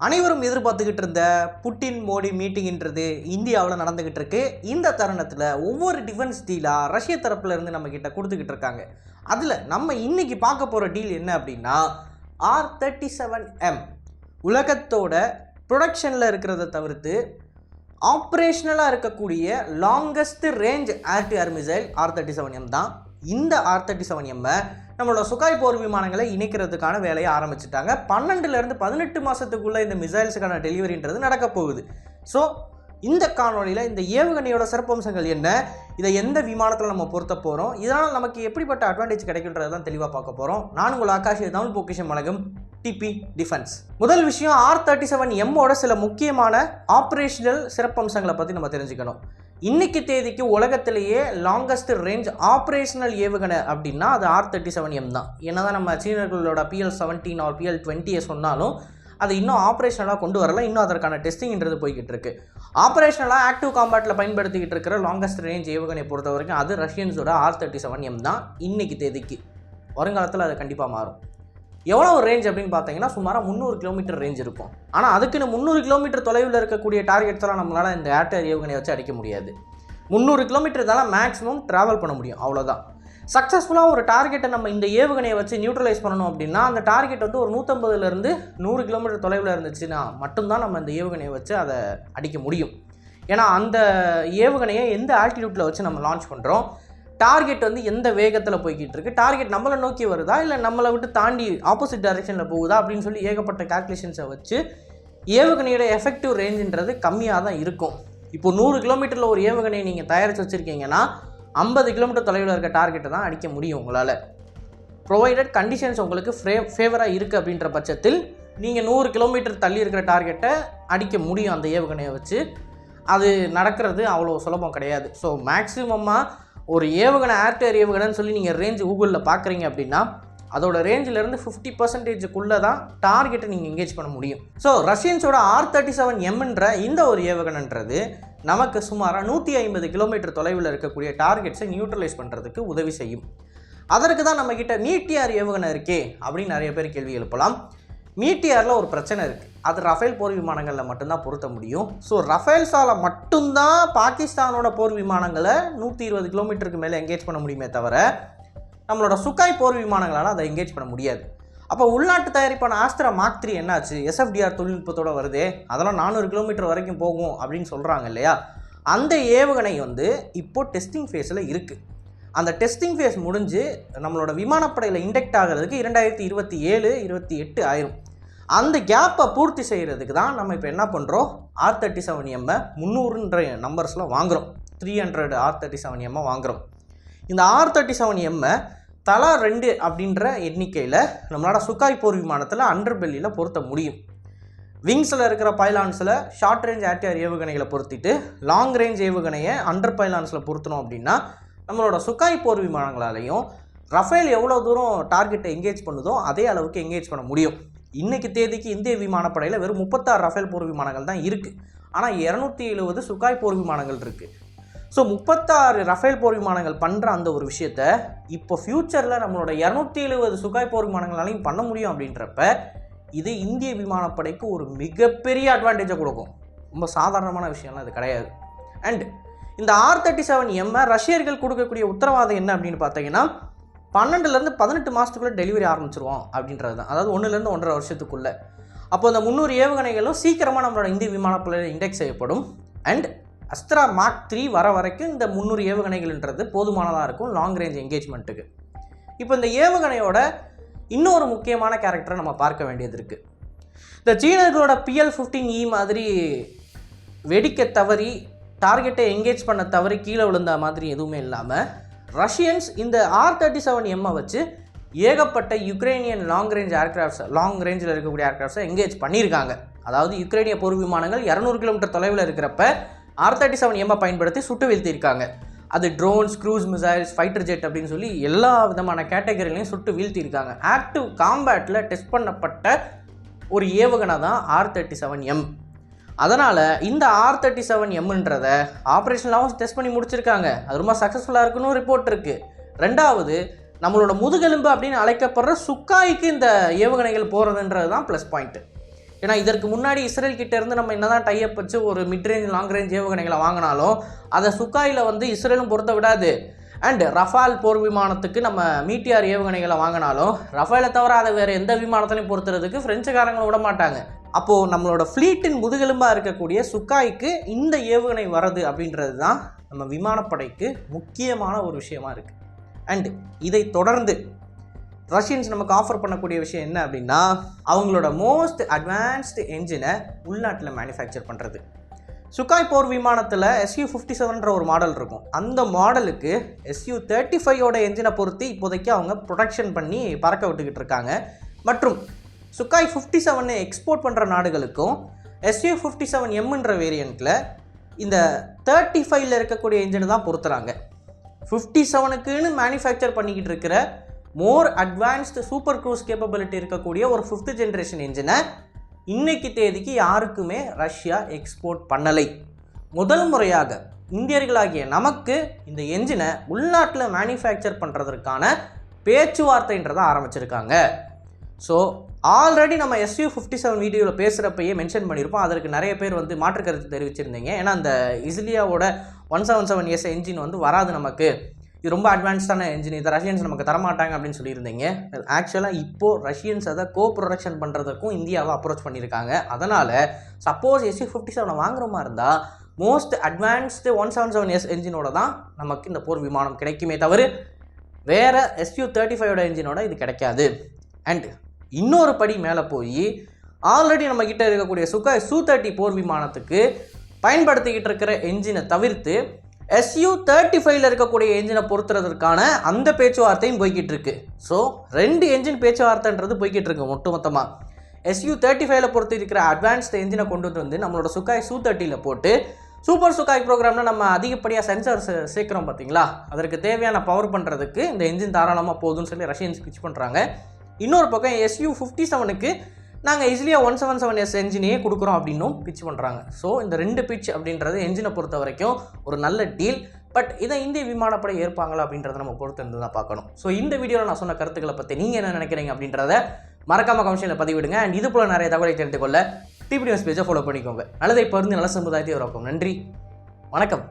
அனைவரும் எதிர்பார்த்துக்கிட்டு இருந்த புட்டின் மோடி மீட்டிங்ன்றது இந்தியாவில் நடந்துக்கிட்டு இருக்கு இந்த தருணத்தில் ஒவ்வொரு டிஃபென்ஸ் டீலாக ரஷ்ய தரப்புல இருந்து நம்ம கிட்ட கொடுத்துக்கிட்டு இருக்காங்க. அதில் நம்ம இன்னைக்கு பார்க்க போகிற டீல் என்ன அப்படின்னா ஆர் தேர்ட்டி செவன் எம் உலகத்தோட ப்ரொடக்ஷனில் இருக்கிறத தவிர்த்து ஆப்ரேஷனலாக இருக்கக்கூடிய longest range RTR missile R thirty seven M தான். இந்த ஆர் தேர்ட்டி செவன் எம்மை நம்மளோட சுகாய் போர் விமானங்களை இணைக்கிறதுக்கான வேலையை ஆரம்பிச்சிட்டாங்க. பன்னெண்டுலேருந்து பதினெட்டு மாதத்துக்குள்ளே இந்த மிசைல்ஸுக்கான டெலிவரின்றது நடக்க போகுது. ஸோ இந்த காணொலியில் இந்த ஏவுகணையோட சிறப்பம்சங்கள் என்ன இதை எந்த விமானத்தில் நம்ம பொருத்த போகிறோம் இதனால் நமக்கு எப்படிப்பட்ட அட்வான்டேஜ் கிடைக்குன்றது தான் தெளிவாக பார்க்க போகிறோம் நான் உங்கள் ஆகாஷ் தமிழ் பொக்கிஷம் வழங்கும் டிபி டிஃபென்ஸ் முதல் விஷயம் ஆர் தேர்ட்டி செவன் எம்மோட சில முக்கியமான ஆப்ரேஷனல் சிறப்பம்சங்களை பற்றி நம்ம தெரிஞ்சுக்கணும். இன்னைக்கு தேதிக்கு உலகத்திலேயே லாங்கஸ்ட் ரேஞ்ச் ஆப்ரேஷனல் ஏவுகணை அப்படின்னா அது ஆர் தேர்ட்டி செவன் எம் தான். என்னதான் நம்ம சீனர்களோட பிஎல் செவன்டீன் ஆர் பிஎல் டுவெண்ட்டியை சொன்னாலும் அது இன்னும் ஆப்ரேஷனலாக கொண்டு வரல. இன்னும் அதற்கான டெஸ்டிங்ன்றது போய்கிட்டு இருக்கு. ஆப்ரேஷனலாக ஆக்டிவ் காம்பேட்டில் பயன்படுத்திக்கிட்டு இருக்கிற லாங்கஸ்ட் ரேஞ்ச் ஏவுகணை பொறுத்த வரைக்கும் அது ரஷ்யன்ஸோட ஆர் தேர்ட்டி செவன் எம் தான் இன்னைக்கு தேதிக்கு. வருங்காலத்தில் அது கண்டிப்பாக மாறும். எவ்வளோ ரேஞ்ச் அப்படின்னு பார்த்தீங்கன்னா சுமாராக முந்நூறு கிலோமீட்டர் ரேஞ்ச் இருக்கும். ஆனால் அதுக்குன்னு முந்நூறு கிலோமீட்டர் தொலைவில் இருக்கக்கூடிய டார்கெட்ஸ்லாம் நம்மளால் இந்த ஏர்டேர் ஏவுகணையை வச்சு அடிக்க முடியாது. முந்நூறு கிலோமீட்டர் தான் மேக்ஸிமம் ட்ராவல் பண்ண முடியும். அவ்வளோதான் சக்ஸஸ்ஃபுல்லாக ஒரு டார்கெட்டை நம்ம இந்த ஏவுகணையை வச்சு நியூட்ரலைஸ் பண்ணணும் அப்படின்னா அந்த டார்கெட் வந்து ஒரு நூற்றம்பதுலேருந்து நூறு கிலோமீட்டர் தொலைவில் இருந்துச்சுன்னா மட்டும்தான் நம்ம இந்த ஏவுகணையை வச்சு அதை அடிக்க முடியும். ஏன்னா அந்த ஏவுகணையை எந்த ஆல்டிடியூட்டில் வச்சு நம்ம லான்ச் பண்ணுறோம் டார்கெட் வந்து எந்த வேகத்தில் போய்கிட்டு இருக்கு? டார்கெட் நம்மளை நோக்கி வருதா? இல்லை நம்மளை விட்டு தாண்டி ஆப்போசிட் டைரெக்ஷனில் போகுதா? அப்படின்னு சொல்லி ஏகப்பட்ட கால்குலேஷன்ஸை வச்சு ஏவுகணையோட எஃபெக்டிவ் ரேஞ்சுன்றது கம்மியாக தான் இருக்கும். இப்போ நூறு கிலோமீட்டரில் ஒரு ஏவுகணையை நீங்கள் தயாரித்து வச்சுருக்கீங்கன்னா ஐம்பது கிலோமீட்டர் தொலைவில் இருக்க டார்கெட்டை தான் அடிக்க முடியும் உங்களால். ப்ரொவைடட் கண்டிஷன்ஸ் உங்களுக்கு ஃபே ஃபேவராக இருக்குது அப்படின்ற பட்சத்தில் நீங்கள் நூறு கிலோமீட்டர் தள்ளி இருக்கிற டார்கெட்டை அடிக்க முடியும் அந்த ஏவுகணையை வச்சு. அது நடக்கிறது அவ்வளோ சுலபம் கிடையாது. ஸோ மேக்ஸிமமாக ஒரு ஏவுகணை ஏர்டேர் ஏவுகணைன்னு சொல்லி நீங்கள் ரேஞ்ச் கூகுளில் பார்க்குறீங்க அப்படின்னா அதோட ரேஞ்சிலேருந்து ஃபிஃப்டி பர்சன்டேஜுக்குள்ளே தான் டார்கெட்டை நீங்கள் எங்கேஜ் பண்ண முடியும். ஸோ ரஷ்யன்ஸோட ஆர் தேர்ட்டி செவன் எம்ன்ற இந்த ஒரு ஏவுகணைன்றது நமக்கு சுமாராக நூற்றி ஐம்பது கிலோமீட்டர் தொலைவில் இருக்கக்கூடிய டார்கெட்ஸை நியூட்ரலைஸ் பண்ணுறதுக்கு உதவி செய்யும். அதற்கு தான் நம்மக்கிட்ட மீட்டியார் ஏவுகணை இருக்கே அப்படின்னு நிறைய பேர் கேள்வி எழுப்பலாம். மீட்டியாரில் ஒரு பிரச்சனை இருக்குது அது ரஃபேல் போர் விமானங்களில் மட்டும்தான் பொருத்த முடியும். ஸோ ரஃபேல்ஸால் மட்டும்தான் பாகிஸ்தானோட போர் விமானங்களை நூற்றி இருபது கிலோமீட்டருக்கு மேலே எங்கேஜ் பண்ண முடியுமே தவிர நம்மளோட சுக்காய் போர் விமானங்களால் அதை எங்கேஜ் பண்ண முடியாது. அப்போ உள்நாட்டு தயாரிப்பான ஆஸ்திரா மாக் த்ரீ என்னாச்சு? எஸ்எஃப்டிஆர் தொழில்நுட்பத்தோட வருதே. அதெல்லாம் நானூறு கிலோமீட்டர் வரைக்கும் போகும் அப்படின்னு சொல்கிறாங்க இல்லையா? அந்த ஏவுகணை வந்து இப்போ டெஸ்டிங் ஃபேஸில் இருக்குது அந்த டெஸ்டிங் ஃபேஸ் முடிஞ்சு நம்மளோட விமானப்படையில் இண்டெக்ட் ஆகிறதுக்கு இரண்டாயிரத்தி இருபத்தி ஏழு இருபத்தி எட்டு ஆயிரும். அந்த கேப்பை பூர்த்தி செய்கிறதுக்கு தான் நம்ம இப்போ என்ன பண்ணுறோம் ஆர் தேர்ட்டி செவன் எம்மை முந்நூறுன்ற நம்பர்ஸில் வாங்குகிறோம் three hundred R thirty seven எம்மை வாங்குகிறோம் இந்த ஆர் தேர்ட்டி செவன் எம்மை தலா ரெண்டு அப்படின்ற எண்ணிக்கையில் நம்மளோட சுக்காய் போர் விமானத்தில் அண்டர் பெல்லியில் பொருத்த முடியும். விங்ஸில் இருக்கிற பைலான்ஸில் ஷார்ட் ரேஞ்ச் ஆர்டிஆர் ஏவுகணைகளை பொருத்திட்டு லாங் ரேஞ்ச் ஏவுகணையை அண்டர் பைலான்ஸில் பொருத்தணும் அப்படின்னா நம்மளோட சுக்காய் போர் விமானங்களாலையும் ரஃபேல் எவ்வளோ தூரம் டார்கெட்டை எங்கேஜ் பண்ணுதோ அதே அளவுக்கு எங்கேஜ் பண்ண முடியும். இன்றைக்கு தேதிக்கு இந்திய விமானப்படையில் வெறும் முப்பத்தாறு ரஃபேல் போர் விமானங்கள் தான் இருக்குது ஆனால் இரநூத்தி எழுபது சுகாய் போர் விமானங்கள் இருக்குது ஸோ முப்பத்தாறு ரஃபேல் போர் விமானங்கள் பண்ணுற அந்த ஒரு விஷயத்த இப்போ ஃப்யூச்சரில் நம்மளோட இரநூத்தி எழுபது சுகாய் போர் விமானங்களாலையும் பண்ண முடியும் அப்படின்றப்ப இது இந்திய விமானப்படைக்கு ஒரு மிகப்பெரிய அட்வான்டேஜை கொடுக்கும். ரொம்ப சாதாரணமான விஷயம்லாம் இது கிடையாது. அண்ட் இந்த ஆர் தேர்ட்டி செவன் எம்மை ரஷ்யர்கள் கொடுக்கக்கூடிய உத்தரவாதம் என்ன அப்படின்னு பார்த்தீங்கன்னா பன்னெண்டுலேருந்து பதினெட்டு மாதத்துக்குள்ளே டெலிவரி ஆரம்பிச்சிருவோம் அப்படின்றது தான். அதாவது ஒன்றுலேருந்து ஒன்றரை வருஷத்துக்குள்ளே. அப்போ அந்த முந்நூறு ஏவுகணைகளும் சீக்கிரமாக நம்மளோட இந்திய விமானப்படையில் இண்டெக்ஸ் செய்யப்படும். அண்ட் அஸ்த்ரா மார்க் த்ரீ வர வரைக்கும் இந்த முந்நூறு ஏவுகணைகள்ன்றது போதுமானதாக இருக்கும் லாங் ரேஞ்ச் என்கேஜ்மெண்ட்டுக்கு இப்போ இந்த ஏவுகணையோட இன்னொரு முக்கியமான கேரக்டரை நம்ம பார்க்க வேண்டியது இருக்குது இந்த சீனர்களோட பிஎல் ஃபிஃப்டீன் இ மாதிரி வெடிக்க தவறி டார்கெட்டை என்கேஜ் பண்ண தவறி கீழே விழுந்த மாதிரி எதுவுமே இல்லாமல் ரஷ்யன்ஸ் இந்த ஆர் தேர்ட்டி செவன் எம்மை வச்சு ஏகப்பட்ட Ukrainian long range aircrafts long ரேஞ்சில் இருக்கக்கூடிய ஏர்க்ராஃப்ட்ஸை எங்கேஜ் பண்ணியிருக்காங்க. அதாவது யுக்ரைனிய போர் விமானங்கள் இரநூறு கிலோமீட்டர் தொலைவில் இருக்கிறப்ப ஆர் தேர்ட்டி செவன் எம்மை பயன்படுத்தி சுட்டு வீழ்த்தியிருக்காங்க. அது drones cruise missiles fighter jet அப்படின்னு சொல்லி எல்லா விதமான கேட்டகரிலையும் சுட்டு வீழ்த்தியிருக்காங்க. ஆக்டிவ் காம்பேட்டில் டெஸ்ட் பண்ணப்பட்ட ஒரு ஏவுகணை தான் ஆர் தேர்ட்டி செவன் எம் அதனால் இந்த ஆர் தேர்ட்டி செவன் எம்ன்றத ஆப்ரேஷனாகவும் டெஸ்ட் பண்ணி முடிச்சிருக்காங்க. அது ரொம்ப சக்ஸஸ்ஃபுல்லாக இருக்குன்னு ரிப்போர்ட் இருக்குது ரெண்டாவது நம்மளோட முதுகெலும்பு அப்படின்னு அழைக்கப்படுற சுக்காய்க்கு இந்த ஏவுகணைகள் போகிறதுன்றது தான் ப்ளஸ் பாயிண்ட்டு ஏன்னா இதற்கு முன்னாடி இஸ்ரேல் கிட்டேருந்து நம்ம என்ன தான் டைப் வச்சு ஒரு மிட்ரேஞ்ச் லாங் ரேஞ்ச் ஏவுகணைகளை வாங்கினாலும் அதை சுக்காயில் வந்து இஸ்ரேலும் பொருத்த விடாது. அண்ட் ரஃபால் போர் விமானத்துக்கு நம்ம மீட்டியார் ஏவுகணைகளை வாங்கினாலும் ரஃபேலை தவிர அதை வேறு எந்த விமானத்திலையும் பொறுத்துறதுக்கு ஃப்ரெஞ்சுக்காரங்களை விட மாட்டாங்க அப்போது நம்மளோட ஃப்ளீட்டின் முதுகெலும்பாக இருக்கக்கூடிய சுக்காய்க்கு இந்த ஏவுகணை வரது அப்படின்றது தான் நம்ம விமானப்படைக்கு முக்கியமான ஒரு விஷயமா இருக்குது அண்ட் இதை தொடர்ந்து ரஷ்யன்ஸ் நமக்கு ஆஃபர் பண்ணக்கூடிய விஷயம் என்ன அப்படின்னா அவங்களோட மோஸ்ட் அட்வான்ஸ்டு என்ஜினை உள்நாட்டில் மேனுஃபேக்சர் பண்ணுறது சுக்காய் போர் விமானத்தில் எஸ்யூ ஃபிஃப்டி செவன்ற ஒரு மாடல் இருக்கும். அந்த மாடலுக்கு எஸ்யூ தேர்ட்டி ஃபைவோட என்ஜினை பொறுத்து இப்போதைக்கு அவங்க ப்ரொடக்ஷன் பண்ணி பறக்க விட்டுக்கிட்டு இருக்காங்க. மற்றும் சுக்காய் ஃபிஃப்டி செவனை எக்ஸ்போர்ட் பண்ணுற நாடுகளுக்கும் எஸ்யூ ஃபிஃப்டி செவன் எம்ன்ற வேரியண்ட்டில் இந்த தேர்ட்டி ஃபைவ்ல இருக்கக்கூடிய என்ஜினை தான் பொறுத்துறாங்க ஃபிஃப்டி செவனுக்குன்னு மேனுஃபேக்சர் பண்ணிக்கிட்டு இருக்கிற more advanced super cruise capability இருக்கக்கூடிய ஒரு ஃபிஃப்த் ஜென்ரேஷன் என்ஜினை இன்னைக்கு தேதிக்கு யாருக்குமே ரஷ்யா எக்ஸ்போர்ட் பண்ணலை. முதல் முறையாக இந்தியர்களாகிய நமக்கு இந்த என்ஜினை உள்நாட்டில் மேனுஃபேக்சர் பண்ணுறதற்கான பேச்சுவார்த்தைன்றதை ஆரம்பிச்சிருக்காங்க. ஸோ ஆல்ரெடி நம்ம எஸ்யூ ஃபிஃப்டி செவன் வீடியோவில் பேசுகிறப்பையே மென்ஷன் பண்ணியிருப்போம். அதற்கு நிறைய பேர் வந்து மாற்று கருத்து தெரிவிச்சிருந்தீங்க. ஏன்னா அந்த இஸ்லியாவோட one seven seven S engine வந்து வராது நமக்கு. இது ரொம்ப அட்வான்ஸ்டான என்ஜின் இதை ரஷ்யன்ஸ் நமக்கு தரமாட்டாங்க அப்படின்னு சொல்லியிருந்தீங்க. ஆக்சுவலாக இப்போது ரஷ்யன்ஸ் அதை கோ ப்ரொடக்ஷன் பண்ணுறதுக்கும் இந்தியாவை அப்ரோச் பண்ணியிருக்காங்க. அதனால் சப்போஸ் எஸ்யூ ஃபிஃப்டி செவனை வாங்குற மாதிரி இருந்தால் most advanced one seven seven S என்ஜினோட தான் நமக்கு இந்த போர் விமானம் கிடைக்குமே தவிர வேறு எஸ்யூ தேர்ட்டி ஃபைவோட என்ஜினோட இது கிடைக்காது. அண்ட் இன்னொரு படி மேலே போய் ஆல்ரெடி நம்மக்கிட்ட இருக்கக்கூடிய சுகாய் சூ தேர்ட்டி போர் விமானத்துக்கு பயன்படுத்திக்கிட்டு இருக்கிற என்ஜினை தவிர்த்து எஸ்யூ தேர்ட்டி ஃபைவ்ல இருக்கக்கூடிய என்ஜினை பொறுத்துறதுக்கான அந்த பேச்சுவார்த்தையும் போய்கிட்டு இருக்கு. ஸோ ரெண்டு என்ஜின் பேச்சுவார்த்தைன்றது போய்கிட்டு இருக்கு ஒட்டுமொத்தமாக எஸ்யூ தேர்ட்டி ஃபைவ்ல பொறுத்து இருக்கிற அட்வான்ஸ்டு என்ஜினை கொண்டு வந்து நம்மளோட சுகாய் சூ தேர்ட்டியில் போட்டு சூப்பர் சுகாய் ப்ரோக்ராமில் நம்ம அதிகப்படியாக சென்சார்ஸ் சேர்க்குறோம் பார்த்தீங்களா அதற்கு தேவையான பவர் பண்ணுறதுக்கு இந்த என்ஜின் தாராளமாக போதும்னு சொல்லி ரஷ்யன்ஸ் பிச் பண்ணுறாங்க இன்னொரு பக்கம் எஸ்யூ ஃபிஃப்டி செவனுக்கு நாங்கள் ஈஸிலியாக ஒன் செவன் செவன் எஸ் என்ஜினையே கொடுக்குறோம் அப்படின்னும் பிச் பண்ணுறாங்க ஸோ இந்த ரெண்டு பிச் அப்படின்றது என்ஜினை பொறுத்த வரைக்கும் ஒரு நல்ல டீல் பட் இதை இந்திய விமானப்படை ஏற்பாங்களா அப்படின்றத நம்ம பொறுத்து இருந்து தான் பார்க்கணும். ஸோ இந்த வீடியோவில் நான் சொன்ன கருத்துக்களை பற்றி நீங்கள் என்ன நினைக்கிறீங்க அப்படின்றத மறக்காம கமிஷனில் பதிவிடுங்க. அண்ட் இது போல் நிறைய தகவலை தெரிந்து கொள்ள டிபி நியூஸ் பேஜை ஃபாலோ பண்ணிக்கோங்க. நல்லதை பருந்து நல்ல சமுதாயத்தை உருவாக்கும். நன்றி. வணக்கம்.